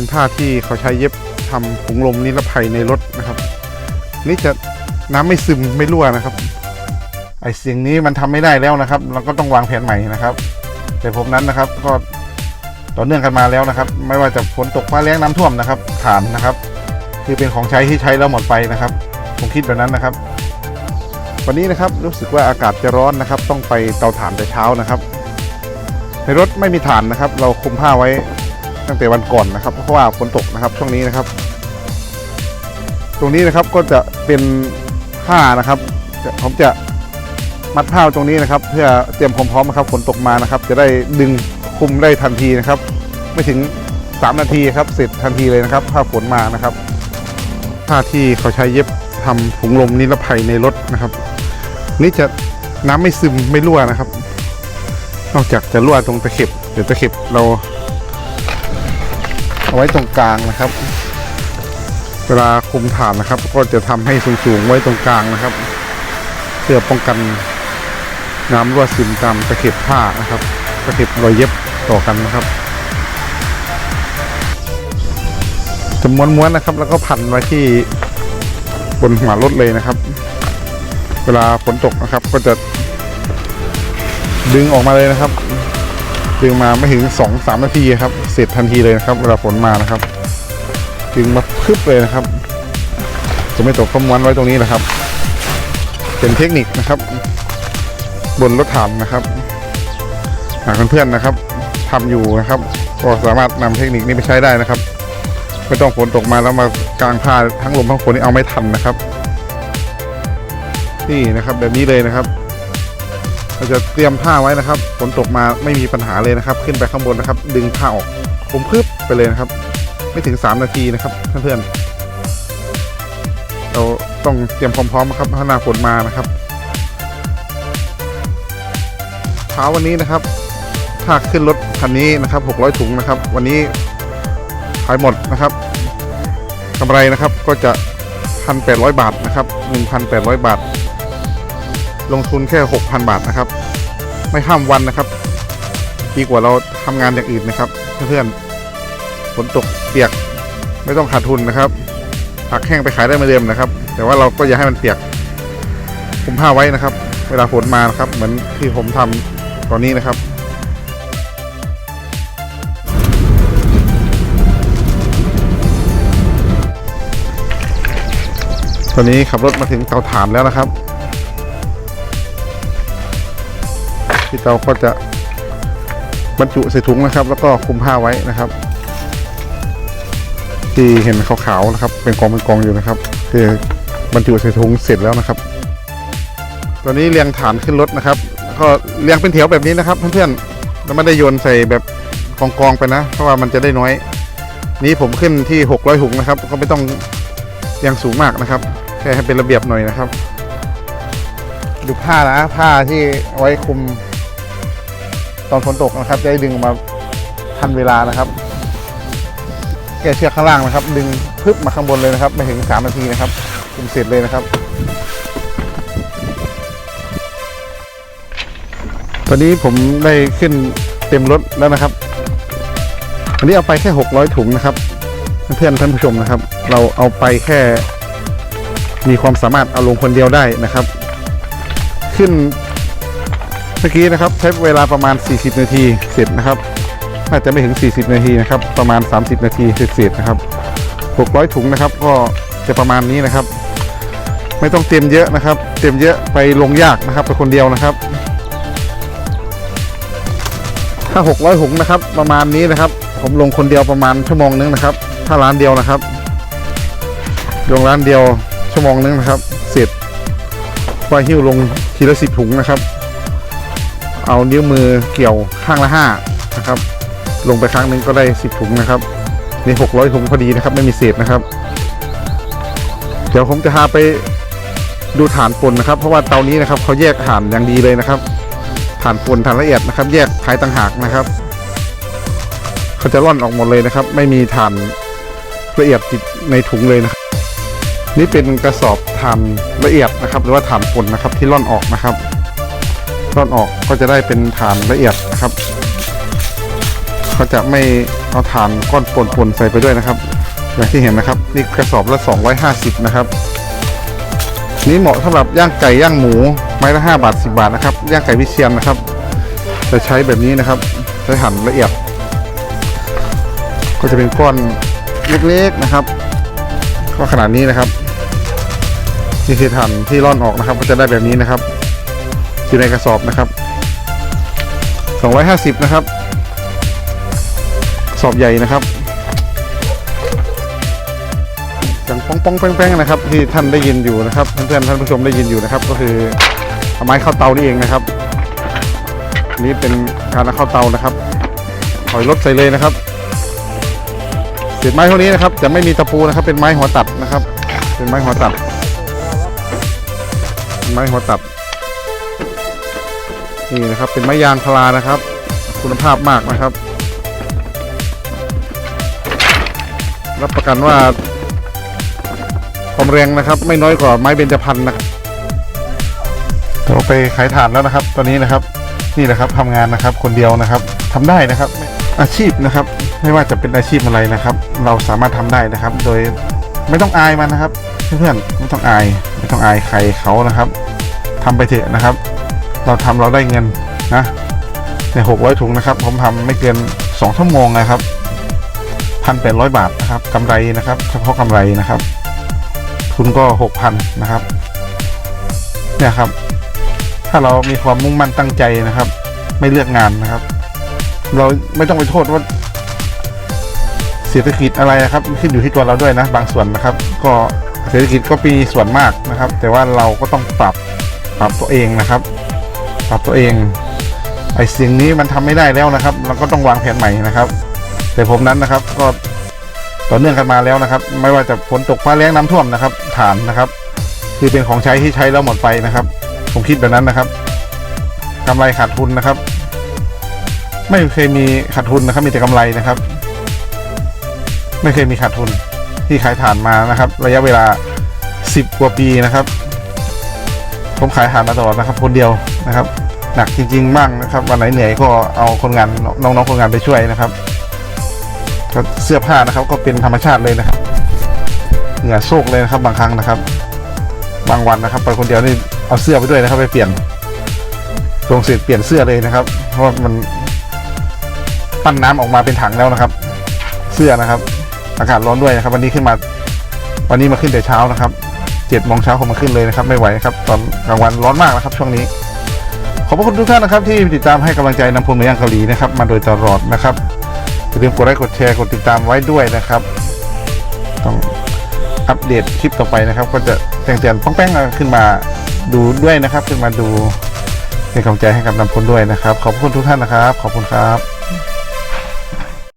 เป็นผ้าที่เขาใช้เย็บทำถุงลมนิรภัยในรถนะครับ นี่จะน้ำไม่ซึมไม่รั่วนะครับ ไอเสียงนี้มันทำไม่ได้แล้วนะครับ เราก็ต้องวางแผนใหม่นะครับ แต่ผมนั้นนะครับก็ต่อเนื่องกันมาแล้วนะครับ ไม่ว่าจะฝนตกฟ้าแรงน้ำท่วมนะครับฐานนะครับ คือเป็นของใช้ที่ใช้แล้วหมดไปนะครับ ผมคิดแบบนั้นนะครับ วันนี้นะครับรู้สึกว่าอากาศจะร้อนนะครับ ต้องไปเตาถ่านแต่เช้านะครับ ในรถไม่มีถ่านนะครับ เราคลุมผ้าไว้ ตั้งแต่วันก่อนนะครับ เพราะว่าฝนตกนะครับช่วงนี้นะครับ ตรงนี้นะครับก็จะเป็นผ้านะครับผมจะมัดผ้าตรงนี้นะครับ เพื่อเตรียมความพร้อมนะครับฝนตกมานะครับ จะได้ดึงคุมได้ทันทีนะครับ ไม่ถึง 3 นาทีครับเสร็จทันทีเลยนะครับถ้าฝนมานะครับผ้าที่เขาใช้เย็บทำถุงลมนิรภัยในรถนะครับ นี่จะน้ำไม่ซึมไม่รั่วนะครับ นอกจากจะรั่วตรงตะเข็บเดี๋ยวตะเข็บเรา เอาไว้ตรงกลางนะครับ เวลาคุมฐานนะครับ ก็จะทำให้สูงๆไว้ตรงกลางนะครับ เพื่อป้องกันน้ำรั่วซึมตามตะเข็บผ้านะครับตะเข็บรอยเย็บต่อกันนะครับจะม้วนๆนะครับ แล้วก็พันไว้ที่บนหัวรถเลยนะครับ เวลาฝนตกนะครับก็จะดึงออกมาเลยนะครับ ดึงมาไม่ถึงสองสามนาทีครับ เสร็จทันทีเลยนะครับ เวลาฝนมานะครับดึงมาพึบเลยนะครับ จะไม่ตกข้อม้วนไว้ตรงนี้นะครับ เป็นเทคนิคนะครับ บนรถถังนะครับ หากเพื่อนๆนะครับทำอยู่นะครับ ก็สามารถนำเทคนิคนี้ไปใช้ได้นะครับ ไม่ต้องฝนตกมาแล้วมากลางผ้าทั้งลมทั้งฝนนี่เอาไม่ทันนะครับ นี่นะครับแบบนี้เลยนะครับ เราจะเตรียมผ้าไว้นะครับฝนตกมาไม่มีปัญหาเลยนะครับ ขึ้นไปข้างบนนะครับ ดึงผ้าออกผมพึบไปเลยนะครับ ไม่ถึง 3 นาทีนะครับเพื่อนๆเราต้องเตรียมพร้อมนะครับถ้าหน้าฝนมานะครับเช้าวันนี้นะครับถ้าขึ้นรถคันนี้นะครับ600ถุงนะครับ วันนี้ขายหมดนะครับกำไรนะครับก็จะ 1,800 บาทนะครับ 1,800 บาท ลงทุนแค่ 6,000 บาทนะครับ ไม่ข้ามวันนะครับ ดีกว่าเราทำงานอย่างอื่นนะครับ เพื่อนๆฝนตกเปียกไม่ต้องขาดทุนนะครับผักแห้งไปขายได้เหมือนเดิมนะครับ แต่ว่าเราก็อย่าให้มันเปียกคุมผ้าไว้นะครับ เวลาฝนมานะครับ เหมือนที่ผมทำตอนนี้นะครับตอนนี้ขับรถมาถึงเตาถ่านแล้วนะครับ ที่เตาก็จะบรรจุใส่ถุงนะครับ แล้วก็คลุมผ้าไว้นะครับ ที่เห็นขาวๆนะครับ เป็นกองเป็นกองอยู่นะครับคือบรรจุใส่ถุงเสร็จแล้วนะครับ ตอนนี้เรียงฐานขึ้นรถนะครับก็เรียงเป็นแถวแบบนี้นะครับเพื่อนๆเราไม่ได้โยนใส่แบบกองๆไปนะ เพราะว่ามันจะได้น้อย นี้ผมขึ้นที่600ถุงนะครับ ก็ไม่ต้องเรียงสูงมากนะครับแค่ให้เป็นระเบียบหน่อยนะครับ ดูผ้านะผ้าที่เอาไว้คุม ตอนฝนตกนะครับจะได้ดึงออกมาทันเวลานะครับ แกะเชือกข้างล่างนะครับ ดึงพึบมาข้างบนเลยนะครับไม่ถึง3นาทีนะครับคุมเสร็จเลยนะครับ ตอนนี้ผมได้ขึ้นเต็มรถแล้วนะครับวันนี้เอาไปแค่600ถุงนะครับเพื่อนท่านผู้ชมนะครับ เราเอาไปแค่มีความสามารถเอาลงคนเดียวได้นะครับ ขึ้น เมื่อกี้นะครับใช้เวลาประมาณ 40 นาทีเสร็จนะครับ น่าจะไม่ถึง 40 นาทีนะครับ ประมาณ 30 นาทีเสร็จนะครับ 600 ถุงนะครับ ก็จะประมาณนี้นะครับ ไม่ต้องเตรียมเยอะนะครับ เตรียมเยอะไปลงยากนะครับไปคนเดียวนะครับ ถ้า 600 ถุงนะครับ ประมาณนี้นะครับ ผมลงคนเดียวประมาณชั่วโมงนึงนะครับ ถ้าร้านเดียวนะครับลงร้านเดียวชั่วโมงนึงนะครับ เสร็จว่าหิ้วลงทีละสิบถุงนะครับ เอานิ้วมือเกี่ยวข้างละห้านะครับ ลงไปครั้งนึงก็ได้สิบถุงนะครับนี่หกร้อยถุงพอดีนะครับ ไม่มีเศษนะครับ เดี๋ยวผมจะพาไปดูฐานปนนะครับ เพราะว่าเตานี้นะครับเขาแยกฐานอย่างดีเลยนะครับฐานปนฐานละเอียดนะครับ แยกขายต่างหากนะครับเขาจะร่อนออกหมดเลยนะครับ ไม่มีฐานละเอียดติดในถุงเลยนะครับ นี่เป็นกระสอบฐานละเอียดนะครับ หรือว่าฐานปนนะครับที่ร่อนออกนะครับ ร่อนออกก็จะได้เป็นฐานละเอียดนะครับเขาจะไม่เอาถ่านก้อนป่นๆใส่ไปด้วยนะครับ อย่างที่เห็นนะครับนี่กระสอบละ 250 นะครับ นี่เหมาะสำหรับย่างไก่ย่างหมูไม้ละ 5 บาท 10 บาทนะครับย่างไก่วิเชียนนะครับ จะใช้แบบนี้นะครับใช้หั่นละเอียด ก็จะเป็นก้อนเล็กๆนะครับ ก็ขนาดนี้นะครับนี่คือถ่านที่ร่อนออกนะครับ ก็จะได้แบบนี้นะครับ อยู่ในกระสอบนะครับ 250 นะครับ สอบใหญ่นะครับอย่างป้องป้องๆแป้งๆนะครับ ที่ท่านได้ยินอยู่นะครับเพื่อนๆท่านผู้ชมได้ยินอยู่นะครับ ก็คือเอาไม้เข้าเตานี่เองนะครับนี่เป็นการเอาเข้าเตานะครับถอยรถใส่เลยนะครับเศษไม้พวกนี้นะครับ จะไม่มีตะปูนะครับ เป็นไม้หัวตัดนะครับ เป็นไม้หัวตัด ไม้หัวตัด นี่นะครับเป็นไม้ยางพารานะครับ คุณภาพมากนะครับ รับประกันว่าความแรงนะครับ ไม่น้อยกว่าไม้เบญจพรรณนะครับเราไปขายถ่านแล้วนะครับ ตอนนี้นะครับนี่แหละครับทำงานนะครับคนเดียวนะครับทำได้นะครับอาชีพนะครับ ไม่ว่าจะเป็นอาชีพอะไรนะครับ เราสามารถทำได้นะครับ โดยไม่ต้องอายมันนะครับ เพื่อนๆไม่ต้องอาย ไม่ต้องอายใครเขานะครับทำไปเถอะนะครับ เราทำเราได้เงินนะในหกร้อยถุงนะครับ ผมทำไม่เกินสองชั่วโมงนะครับพันแปดร้อยบาทนะครับกำไรนะครับ เฉพาะกำไรนะครับ ทุนก็หกพันนะครับเนี่ยครับ ถ้าเรามีความมุ่งมั่นตั้งใจนะครับ ไม่เลือกงานนะครับ เราไม่ต้องไปโทษว่าเศรษฐกิจอะไรนะครับขึ้นอยู่ที่ตัวเราด้วยนะ บางส่วนนะครับ ก็เศรษฐกิจก็มีส่วนมากนะครับ แต่ว่าเราก็ต้องปรับปรับตัวเองนะครับ ปรับตัวเอง ไอ้สิ่งนี้มันทำไม่ได้แล้วนะครับ เราก็ต้องวางแผนใหม่นะครับ แต่ผมนั้นนะครับก็ต่อเนื่องกันมาแล้วนะครับ ไม่ว่าจะฝนตกฟ้าแรงน้ำท่วมนะครับฐานนะครับ คือเป็นของใช้ที่ใช้แล้วหมดไปนะครับ ผมคิดแบบนั้นนะครับกำไรขาดทุนนะครับ ไม่เคยมีขาดทุนนะครับ มีแต่กำไรนะครับ ไม่เคยมีขาดทุนที่ขายฐานมานะครับ ระยะเวลา 10 กว่าปีนะครับ ผมขายฐานมาตลอดนะครับ คนเดียวนะครับ หนักจริง ๆ บ้างนะครับ วันไหนเหนื่อยก็เอาคนงานน้องๆคนงานไปช่วยนะครับก็เสื้อผ้านะครับก็เป็นธรรมชาติเลยนะครับ เหงื่อโซกเลยนะครับบางครั้งนะครับ บางวันนะครับไปคนเดียวนี่เอาเสื้อไปด้วยนะครับ ไปเปลี่ยนลงเสร็จเปลี่ยนเสื้อเลยนะครับ เพราะมันปั้นน้ำออกมาเป็นถังแล้วนะครับ เสื้อนะครับ อากาศร้อนด้วยนะครับ วันนี้ขึ้นมา วันนี้มาขึ้นแต่เช้านะครับ เจ็ดโมงเช้าผมมาขึ้นเลยนะครับ ไม่ไหวครับ ตอนกลางวันร้อนมากนะครับ ช่วงนี้ ขอบพระคุณทุกท่านนะครับ ที่ติดตามให้กำลังใจนำพลเมืองเกาหลีนะครับมาโดยตลอดนะครับอย่าลืมกดไลค์กดแชร์กดติดตามไว้ด้วยนะครับ ต้องอัปเดตคลิปต่อไปนะครับ ก็จะแจ้งเตือนป้องแป้งขึ้นมาดูด้วยนะครับ ขึ้นมาดูเป็นกำลังใจให้กับนำพลด้วยนะครับ ขอบคุณทุกท่านนะครับ ขอบคุณครับ